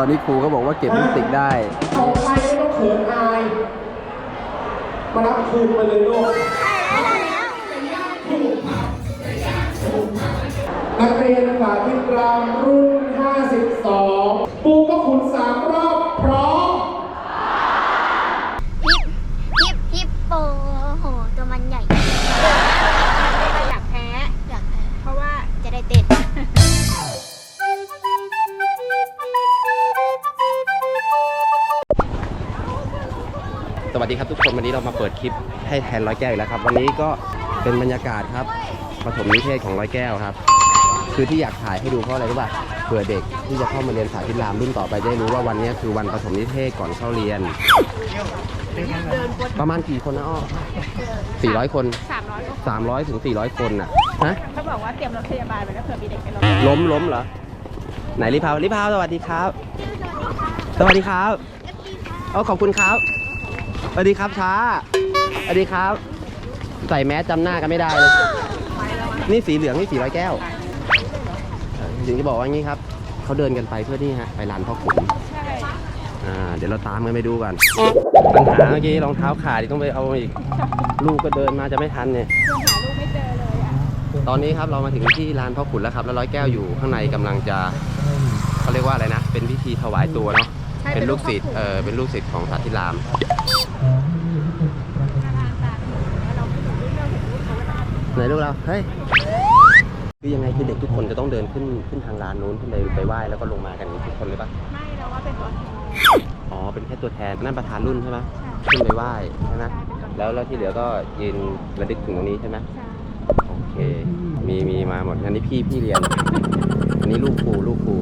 อนนี้ครูก็บอกว่าเก็บลิปสติกได้ต่อไปไม่ต้องเขินอายมารับคืนไปเลยลูกนักเรียนสาธิตรามรุ่น 52ปู นวันนี้เรามาเปิดคลิปให้แทนร้อยแก้วอีกแล้วครับ วันนี้ก็เป็นบรรยากาศครับปฐมนิเทศของร้อยแก้วครับ คือที่อยากถ่ายให้ดูเพราะอะไรรู้ป่ะเผื่อเด็กที่จะเข้ามาเรียนสาธิตรามรุ่นต่อไปจะได้รู้ว่าวันนี้คือวันปฐมนิเทศก่อนเข้าเรียน ประมาณกี่คนนะอ้อ400คนสามร้อยก็300ถึง400คนน่ะฮะเขาบอกว่าเตรียมรถพยาบาลไว้แล้วเผื่อมีเด็กเป็นลมล้มล้มเหรอไหนริพาวริพาวสวัสดีครับ สวัสดีครับเออขอบคุณครับ สวัสดีครับช้าสวัสดีครับ ใส่แมสจำหน้ากันไม่ได้เลย นี่สีเหลืองนี่สีร้อยแก้วถึงจะบอกว่างี้ครับ เขาเดินกันไปเพื่อนี่ฮะ ไปลานพ่อขุนใช่อ่า เดี๋ยวเราตามกันไปดูกันปัญหาเมื่อกี้รองเท้าขาดอีกต้องไปเอาอีก ลูกก็เดินมาจะไม่ทันเนี่ยยังหาลูกไม่เจอเลยอะตอนนี้ครับเรามาถึงที่ลานพ่อขุนแล้วครับ แล้วร้อยแก้วอยู่ข้างในกำลังจะเขาเรียกว่าอะไรนะ เป็นพิธีถวายตัวเนาะ เป็นลูกศิษย์ เออเป็นลูกศิษย์ของสาธิราม ไหนลูกเรา เฮ้ย คือยังไงคือเด็กทุกคนจะต้องเดินขึ้นขึ้นทางลานนู้นขึ้นไปไปไหว้แล้วก็ลงมากันอย่างนี้ทุกคนเลยปะไม่เราว่าเป็นตัวแทนอ๋อ เป็นแค่ตัวแทน นั่นประธานรุ่นใช่ไหมขึ้นไปไหว้ใช่ไหมแล้วแล้วที่เหลือก็ยืนระลึกถึงตรงนี้ใช่ไหมใช่โอเค มีมีมาหมด อันนี้พี่พี่เรียน อันนี้ลูกครูลูกครู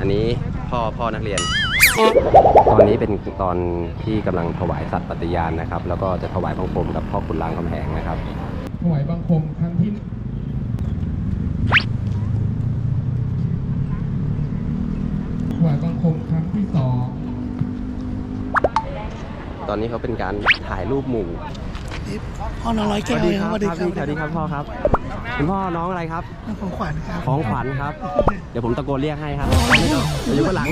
อันนี้พ่อพ่อนักเรียน ตอนนี้เป็นตอนที่กำลังถวายสัตย์ปฏิญาณนะครับ แล้วก็จะถวายบังคมกับพ่อขุนรามคำแหงนะครับ ถวายบังคมครั้งที่ถวายบังคมครั้งที่สองตอนนี้เขาเป็นการถ่ายรูปหมู่พ่อน้องร้อยแก้วครับสวัสดีครับสวัสดีครับพ่อครับ คุณพ่อน้องอะไรครับ ของขวัญครับของขวัญครับ เดี๋ยวผมตะโกนเรียกให้ครับอยู่ข้างหลัง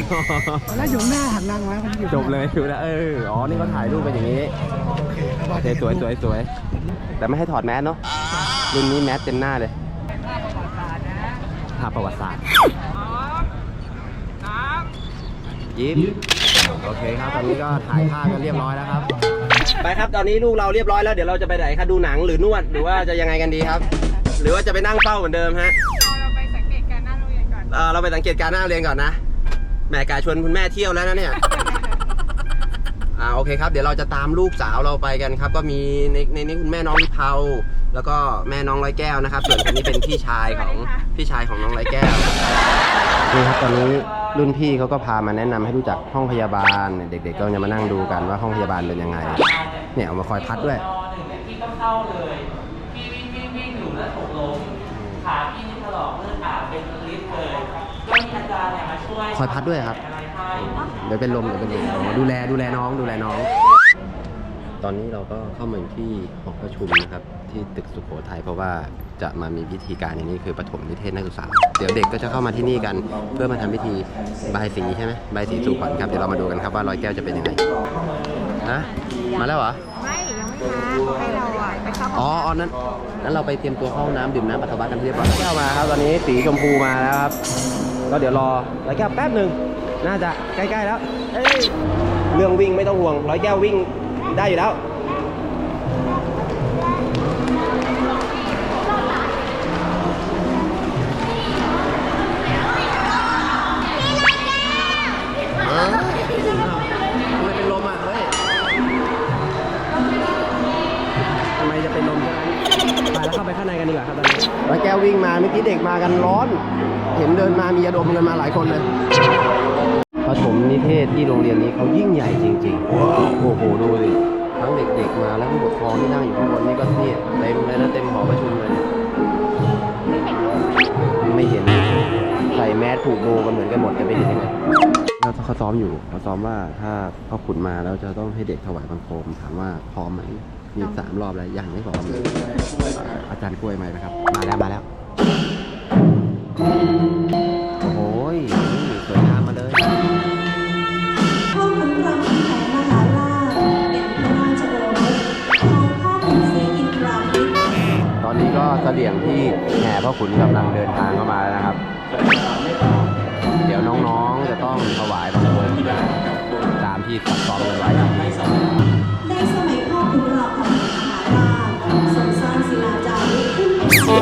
แล้วอยู่หน้าหันหลังมามันอยู่จบเลยดูนะเอออ๋อนี่เขาถ่ายรูปเป็นอย่างนี้โอเคครับโอเคสวยสวยสวยแต่ไม่ให้ถอดแมสเนาะรุ่นนี้แมสเต็มหน้าเลยภาพประวัติศาสตร์ยิ้มโอเคครับ ตอนนี้ก็ถ่ายภาพกันเรียบร้อยแล้วครับ ไปครับ ตอนนี้ลูกเราเรียบร้อยแล้ว เดี๋ยวเราจะไปไหนครับ ดูหนังหรือนวด หรือว่าจะยังไงกันดีครับ หรือว่าจะไปนั่งเฝ้าเหมือนเดิมฮะเราเราไปสังเกตการณ์หน้าโรงเรียนก่อน เอ่อเราไปสังเกตการณ์หน้าเรียนก่อนนะแหม่กายชวนคุณแม่เที่ยวแล้วนะเนี่ย อ่าโอเคครับเดี๋ยวเราจะตามลูกสาวเราไปกันครับ ก็มีในในนี้คุณแม่น้องลิเผาแล้วก็แม่น้องร้อยแก้วนะครับ ส่วนคนนี้เป็นพี่ชายของพี่ชายของน้องร้อยแก้วนี่ครับตอนนี้รุ่นพี่เขาก็พามาแนะนำให้รู้จักห้องพยาบาลเนี่ยเด็ก ๆ ก็จะมานั่งดูกันว่าห้องพยาบาลเป็นยังไง เนี่ยเอามาคอยพัดด้วยพี่ก็เข้าเลยพี่วิ่งวิ่ง วิ่งอยู่แล้วตกล้มขาพี่นี่ถลอกเลือดอาบเป็นลิตรเลยก็มีอาจารย์เนี่ยมาช่วยคอยพัดด้วยครับ อะไรให้เดี๋ยวเป็นลมเดี๋ยวเป็นลมอ๋อดูแลดูแลน้องดูแลน้อง ตอนนี้เราก็เข้ามาอยู่ที่หอประชุมนะครับ ที่ตึกสุโขทัยเพราะว่าจะมามีพิธีการอย่างนี้คือปฐมนิเทศนักศึกษา เดี๋ยวเด็กก็จะเข้ามาที่นี่กัน เพื่อมาทำพิธีบายสีใช่ไหมบายสีสู่ขวัญครับเดี๋ยวเรามาดูกันครับว่าร้อยแก้วจะเป็นยังไงฮะมาแล้วเหรอ ไม่ยังไม่มาให้เรา อะไปเข้าอ๋ออ๋อนั้นนั้นเราไปเตรียมตัวเข้าห้องน้ำดื่มน้ำปัสสาวะกันเรียบร้อยแก้วมาครับตอนนี้สีชมพูมาแล้วครับ ก็เดี๋ยวรอร้อยแก้วแป๊บหนึ่งน่าจะใกล้ๆแล้วเอ้ยเรื่องวิ่งไม่ต้องห่วงร้อยแก้ววิ่งได้อยู่แล้ว ข้าไปข้างในกันดีกว่าครับตอนนี้ร้อยแก้ววิ่งมาเมื่อกี้เด็กมากันร้อน เห็นเดินมามียาดมกันมาหลายคนเลยปฐมนิเทศที่โรงเรียนนี้เขายิ่งใหญ่จริงๆ โอ้โหดูดิทั้งเด็กๆมาแล้วผู้ปกครองที่นั่งอยู่ข้างบนนี่ก็เนี่ยเต็มเลยนะเต็มหอประชุมเลยเนี่ยไม่เห็นใส่แมสผูกโบกันเหมือนกันหมดจะไปเห็นยังไงเราเขาซ้อมอยู่เขาซ้อมว่าถ้าพ่อขุนมาแล้วจะต้องให้เด็กถวายบังคมถามว่าพร้อมไหม มีสามรอบแล้วยังไม่บอกอาจารย์กล้วยไหมนะครับ มาแล้วมาแล้ว โอ้ยหสวยงามมาเลยตอนนี้ก็เสลี่ยงที่แห่พ่อขุนกำลังเดินทางเข้ามาแล้วนะครับ เดี๋ยวน้องๆจะต้องถวายบังคมตามที่ตัดซ้องกันไว้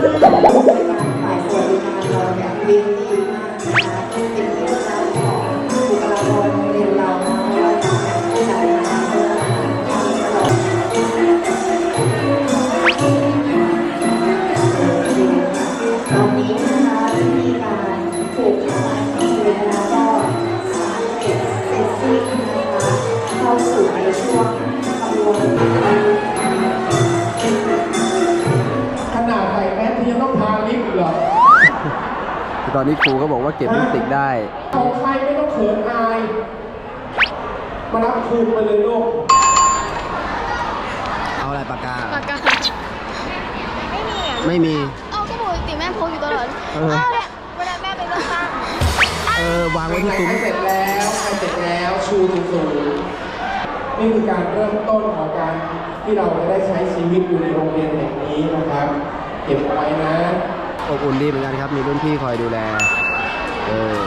ฝ่ายสวัสดิการเราเนี่ยเรียนดีมากนะคะเป็นเกียรติเจ้าของบุคลากรเรียนเรานะไม่ว่าจะเป็นผู้ชายนะคะเพื่อทำตลอดตอนนี้นะคะมีการผูกผ้าไหมเวลาก็สามเอ็ดเสร็จสิ้น อนนี้ครูก็บอกว่าเก็บลิปสติกได้ของใครไม่ต้องเขินอาย มารับคืนไปเลยลูก เอาอะไรปากกา ปากกา ไม่มีอะไม่มี เอาก็ปกติแม่พกอยู่ตลอดเออ เอาเนี่ยเวลาแม่ไปเลือกตั้งเออ วางไว้ที่ใครซุ้ม เสร็จแล้วใครเสร็จแล้วชูสูงๆนี่คือการเริ่มต้นของการที่เราจะได้ใช้ชีวิตอยู่ในโรงเรียนแห่งนี้นะครับ เก็บไว้นะ อบอุ่นดีเหมือนกันครับ มีรุ่นพี่คอยดูแลเออ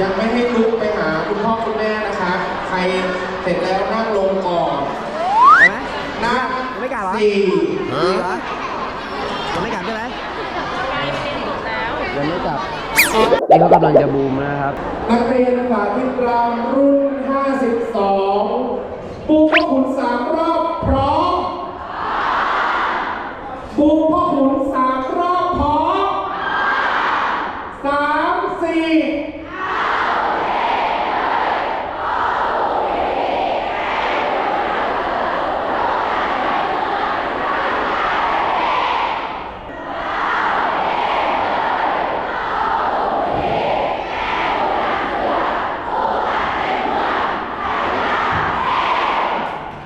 ยังไม่ให้ลุกไปหาคุณพ่อคุณแม่นะครับใครเสร็จแล้วนั่งลงก่อนใช่ไหมนั่งไม่กล้าเหรอสี่จริงเหรอยังไม่กลับใช่ไหมยังไม่กลับนี่เขากำลังจะบูมนะครับ นักเรียนสาธิตรามรุ่น 52 ปูพ่อขุนสามรอบพร้อมปูพ่อขุนสามรอบพร้อมสามสี่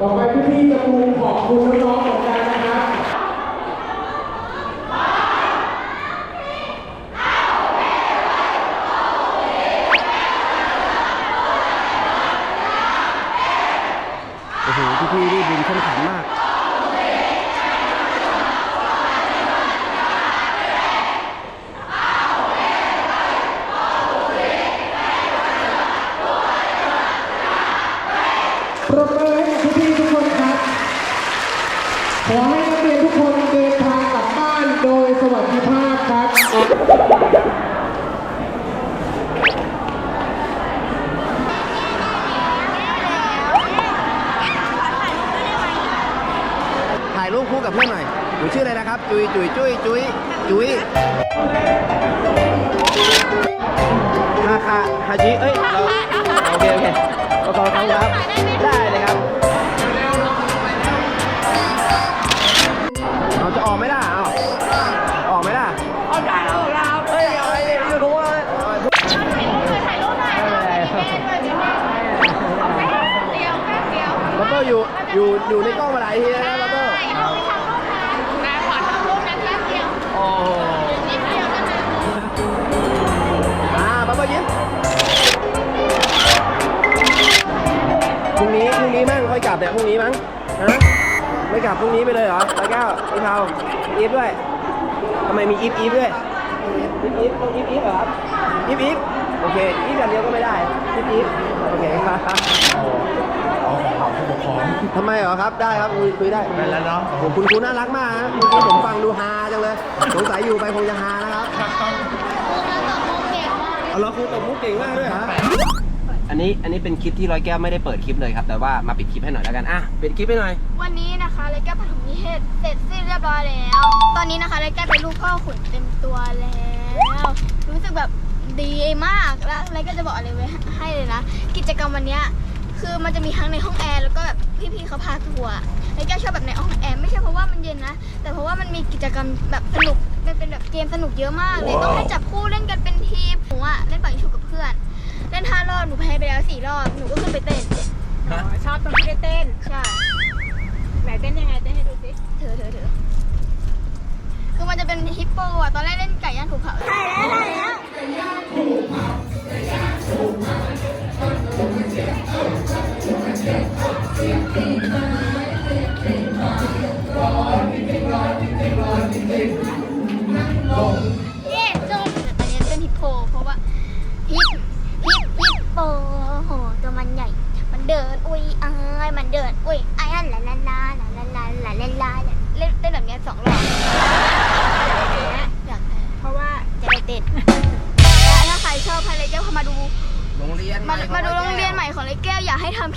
ต่อไปพี่ๆจะปูขอบคุณน้องๆเหมือนกันนะครับ โอ้โห พี่ๆนี่บูมเข้มขันมาก ปรบมือให้กับพี่ๆทุกคนครับ ขอให้นักเรียนทุกคนเดินทางกลับบ้านโดยสวัสดิภาพครับ นูชื่ออะไรนะครับ จุยจุยจุยจุยจุยฮาคาฮาจิเอ้ยเราโอเคโอเคขอบคุณครับ ได้เลยครับเราจะออกไหมล่ะเอาออกไหมล่ะออกได้แล้วเราเฮ้ยเอาไอ้ยูทูบเลยแล้วก็อยู่อยู่อยู่ในกล้องมาหลายทีแล้วนะแล้วก็ อ่าบ๊ายบายยิ้มพรุ่งนี้พรุ่งนี้มั้งค่อยกลับเนี่ยพรุ่งนี้มั้งฮะไม่กลับพรุ่งนี้ไปเลยเหรอร้อยเก้าพี่เทาอีฟด้วยทำไมมีอีฟอีฟด้วยอีฟอีฟต้องอีฟอีฟเหรอครับอีฟอีฟโอเคอีฟอย่างเดียวก็ไม่ได้อีฟอีฟโอเคครับ ทำไมเหรอครับได้ครับคุยคุยได้ไปแล้วเนาะผมคุณครูน่ารักมากฮะเมื่อกี้ผมฟังดูฮาจังเลยสงสัยอยู่ไปคงจะฮานะครับเอาเราครูตบมุกเก่งมากด้วยเหรออันนี้อันนี้เป็นคลิปที่ร้อยแก้วไม่ได้เปิดคลิปเลยครับ แต่ว่ามาปิดคลิปให้หน่อยแล้วกันอะปิดคลิปให้หน่อย วันนี้นะคะรายการปฐมนิเทศเสร็จสิ้นเรียบร้อยแล้ว ตอนนี้นะคะรายการเป็นลูกพ่อขุนเต็มตัวแล้วรู้สึกแบบดีมากแล้วรายการจะบอกอะไรไว้ให้เลยนะกิจกรรมวันเนี้ย คือมันจะมีทั้งในห้องแอร์แล้วก็แบบพี่ๆเขาพาทัวร์รายการชอบแบบในห้องแอร์ไม่ใช่เพราะว่ามันเย็นนะ แต่เพราะว่ามันมีกิจกรรมแบบสนุกเป็นเป็นแบบเกมสนุกเยอะมากเลย ต้องให้จับคู่เล่นกันเป็นทีมหนูอะเล่นปังชุบกับเพื่อน เล่นห้ารอบหนูแพ้ไปแล้วสี่รอบหนูก็ขึ้นไปเต้นชอบตรงที่ได้เต้น ใช่ไหนเต้นยังไงเต้นให้ดูสิเธอเธอเธอคือมันจะเป็นฮิปโป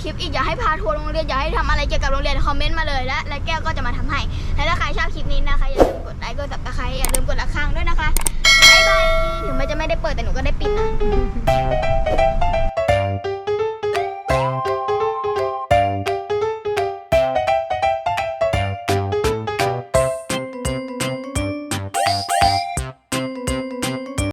คลิปอีกอยากให้พาทัวร์โรงเรียนอยากให้ทำอะไรเกี่ยวกับโรงเรียนคอมเมนต์มาเลยและและแก้วก็จะมาทำให้และถ้าใครชอบคลิปนี้นะคะอย่าลืมกดไลค์กดซับสไครต์อย่าลืมกดละครังด้วยนะคะบ๊ายบายถึงมันจะไม่ได้เปิดแต่หนูก็ได้ปิดนะ